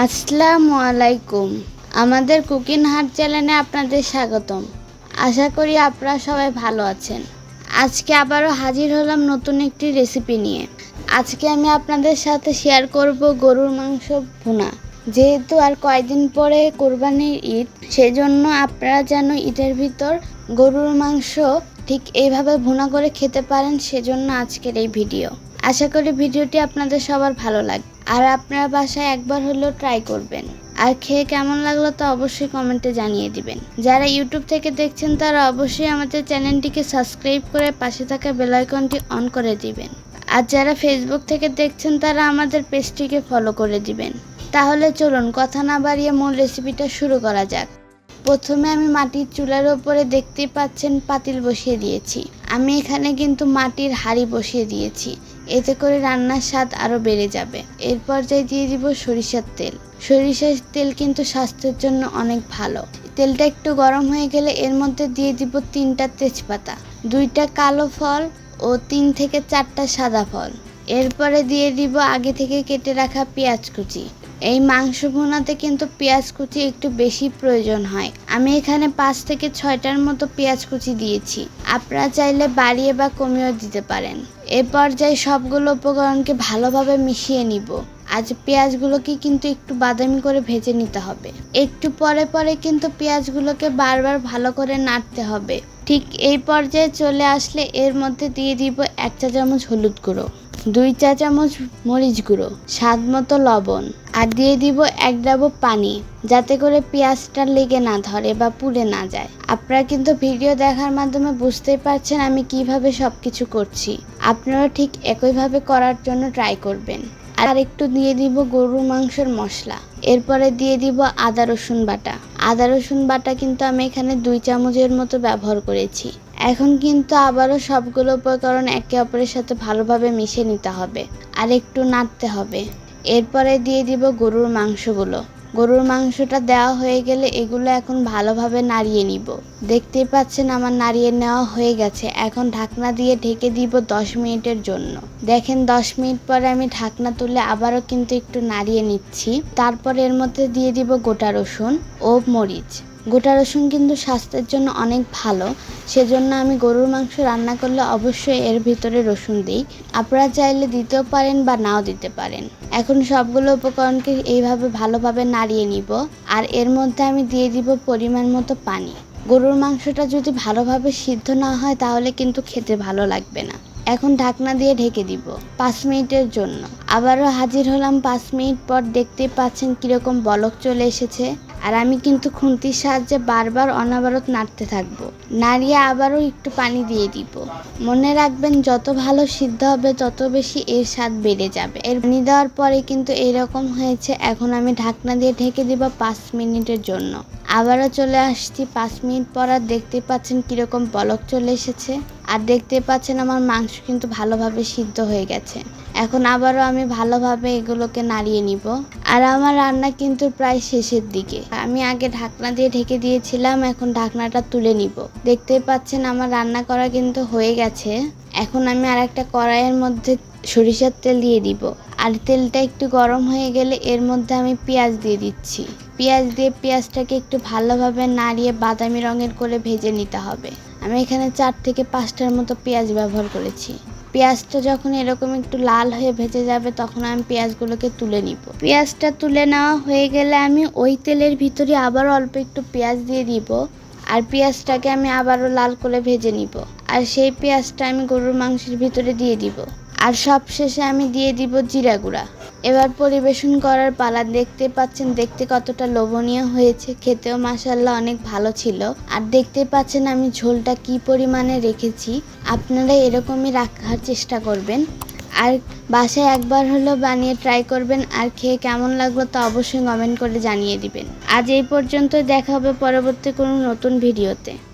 আসসালামু আলাইকুম। আমাদের কুকিং হাট চ্যানেলে আপনাদের স্বাগতম। আশা করি আপনারা সবাই ভালো আছেন। আজকে আবারও হাজির হলাম নতুন একটি রেসিপি নিয়ে। আজকে আমি আপনাদের সাথে শেয়ার করব গরুর মাংস ভুনা। যেহেতু আর কয়দিন পরে কোরবানির ঈদ, সেজন্য আপনারা যেন ঈদের ভিতর গরুর মাংস ঠিক এইভাবে ভুনা করে খেতে পারেন, সেজন্য আজকের এই ভিডিও। আশা করি ভিডিওটি আপনাদের সবার ভালো লাগবে। আর আপনার বাসায় একবার হলেও ট্রাই করবেন। আর খেয়ে কেমন লাগল তা অবশ্যই কমেন্টে জানিয়ে দিবেন। যারা ইউটিউব থেকে দেখছেন, তারা অবশ্যই আমাদের চ্যানেলটিকে সাবস্ক্রাইব করে পাশে থাকা বেলাইকনটি অন করে দিবেন। আর যারা ফেসবুক থেকে দেখছেন, তারা আমাদের পেজটিকে ফলো করে দিবেন। তাহলে চলুন, কথা না বাড়িয়ে মূল রেসিপিটা শুরু করা যাক। প্রথমে আমি মাটির চুলার ওপরে দেখতেই পাচ্ছেন পাতিল বসিয়ে দিয়েছি। আমি এখানে কিন্তু মাটির হাঁড়ি বসিয়ে দিয়েছি। এতে করে রান্নার স্বাদ আরও বেড়ে যাবে। এর পর্যায়ে দিয়ে দিব সরিষার তেল। সরিষার তেল কিন্তু স্বাস্থ্যের জন্য অনেক ভালো। তেলটা একটু গরম হয়ে গেলে এর মধ্যে দিয়ে দিব তিনটা তেজপাতা, দুইটা কালো ফল ও তিন থেকে চারটা সাদা ফল। এরপরে দিয়ে দিব আগে থেকে কেটে রাখা পেঁয়াজ কুচি। এই মাংস ভুনাতে কিন্তু পেঁয়াজ কুচি একটু বেশি প্রয়োজন হয়। আমি এখানে পাঁচ থেকে ছয়টার মতো পেঁয়াজ কুচি দিয়েছি। আপনারা চাইলে বাড়িয়ে বা কমিয়েও দিতে পারেন। এ পর্যায়ে সবগুলো উপকরণকে ভালোভাবে মিশিয়ে নিব। আজ পেঁয়াজগুলোকে কিন্তু একটু বাদামি করে ভেজে নিতে হবে। একটু পরে পরে কিন্তু পেঁয়াজগুলোকে বারবার ভালো করে নাড়তে হবে। ঠিক এই পর্যায়ে চলে আসলে এর মধ্যে দিয়ে দিব এক চা চামচ হলুদ গুঁড়ো। দুই চা চামচ মরিচ গুঁড়ো, স্বাদ মতো লবণ, আর দিয়ে দিব এক ডাবো পানি, যাতে করে পেঁয়াজটা লেগে না ধরে বা পুড়ে না যায়। আপনারা কিন্তু ভিডিও দেখার মাধ্যমে বুঝতেই পারছেন আমি কীভাবে সব কিছু করছি। আপনারা ঠিক একইভাবে করার জন্য ট্রাই করবেন। আর একটু দিয়ে দিব গরুর মাংসের মশলা। এরপরে দিয়ে দিব আদা রসুন বাটা। আদা রসুন বাটা কিন্তু আমি এখানে দুই চামচের মতো ব্যবহার করেছি। এখন কিন্তু আবারও সবগুলো উপকরণ একে অপরের সাথে ভালোভাবে মিশে নিতে হবে আর একটু নাড়তে হবে। এরপরে দিয়ে দিব গরুর মাংসগুলো। গরুর মাংসটা দেওয়া হয়ে গেলে এগুলো এখন ভালোভাবে নাড়িয়ে নিব। দেখতেই পাচ্ছেন আমার নাড়িয়ে নেওয়া হয়ে গেছে। এখন ঢাকনা দিয়ে ঢেকে দিব দশ মিনিটের জন্য। দেখেন দশ মিনিট পরে আমি ঢাকনা তুলে আবারও কিন্তু একটু নাড়িয়ে নিচ্ছি। তারপর এর মধ্যে দিয়ে দিব গোটা রসুন ও মরিচ। গোটা রসুন কিন্তু স্বাস্থ্যের জন্য অনেক ভালো। সেজন্য আমি গরুর মাংস রান্না করলে অবশ্যই এর ভিতরে রসুন দিই। আপনারা চাইলে দিতেও পারেন বা নাও দিতে পারেন। এখন সবগুলো উপকরণকে এইভাবে ভালোভাবে নাড়িয়ে নিব। আর এর মধ্যে আমি দিয়ে দিব পরিমাণ মতো পানি। গরুর মাংসটা যদি ভালোভাবে সিদ্ধ না হয় তাহলে কিন্তু খেতে ভালো লাগবে না। এখন ঢাকনা দিয়ে ঢেকে দিব পাঁচ মিনিটের জন্য। আবারও হাজির হলাম পাঁচ মিনিট পর দেখতেই পাচ্ছেন কীরকম বলক চলে এসেছে। আর আমি কিন্তু খুন্তির সাহায্যে বারবার অনাবরত নাড়তে থাকব। নাড়িয়ে আবারও একটু পানি দিয়ে দিব। মনে রাখবেন, যত ভালো সিদ্ধ হবে, তত বেশি এর স্বাদ বেড়ে যাবে। এর পানি দেওয়ার পরে কিন্তু এরকম হয়েছে, এখন আমি ঢাকনা দিয়ে ঢেকে দিব পাঁচ মিনিটের জন্য। আবারও চলে আসছি পাঁচ মিনিট পর আর দেখতে পাচ্ছেন কীরকম বলক চলে এসেছে। আর দেখতে পাচ্ছেন আমার মাংস কিন্তু ভালোভাবে সিদ্ধ হয়ে গেছে। এখন আবারও আমি ভালোভাবে এগুলোকে নাড়িয়ে নিব। আর আমার রান্না কিন্তু প্রায় শেষের দিকে। আমি আগে ঢাকনা দিয়ে ঢেকে দিয়েছিলাম, এখন ঢাকনাটা তুলে নিব। দেখতেই পাচ্ছেন আমার রান্না করা কিন্তু হয়ে গেছে। এখন আমি আর একটা কড়াইয়ের মধ্যে সরিষার তেল দিয়ে দিব। আর তেলটা একটু গরম হয়ে গেলে এর মধ্যে আমি পেঁয়াজ দিয়ে দিচ্ছি। পেঁয়াজ দিয়ে পেঁয়াজটাকে একটু ভালোভাবে নাড়িয়ে বাদামি রঙের করে ভেজে নিতে হবে। আমি এখানে চার থেকে পাঁচটার মতো পেঁয়াজ ব্যবহার করেছি। পেঁয়াজটা যখন এরকম একটু লাল হয়ে ভেজে যাবে তখন আমি পেঁয়াজগুলোকে তুলে নিব। পেঁয়াজটা তুলে নেওয়া হয়ে গেলে আমি ওই তেলের ভিতরে আবার অল্প একটু পেঁয়াজ দিয়ে দিব আর পেঁয়াজটাকে আমি আবারও লাল করে ভেজে নিব। আর সেই পেঁয়াজটা আমি গরুর মাংসের ভিতরে দিয়ে দিব। আর সব শেষে আমি দিয়ে দিব জিরা গুঁড়া। এবার পরিবেশন করার পালা দেখতে পাচ্ছেন, দেখতে কতটা লোভনীয় হয়েছে। খেতেও মাসাল্লাহ অনেক ভালো ছিল। আর দেখতে পাচ্ছেন আমি ঝোলটা কি পরিমাণে রেখেছি। আপনারা এরকমই রাখার চেষ্টা করবেন। আর বাসায় একবার হলেও বানিয়ে ট্রাই করবেন। আর খেয়ে কেমন লাগল তা অবশ্যই কমেন্ট করে জানিয়ে দিবেন। আজ এই পর্যন্ত দেখা হবে পরবর্তী কোনো নতুন ভিডিওতে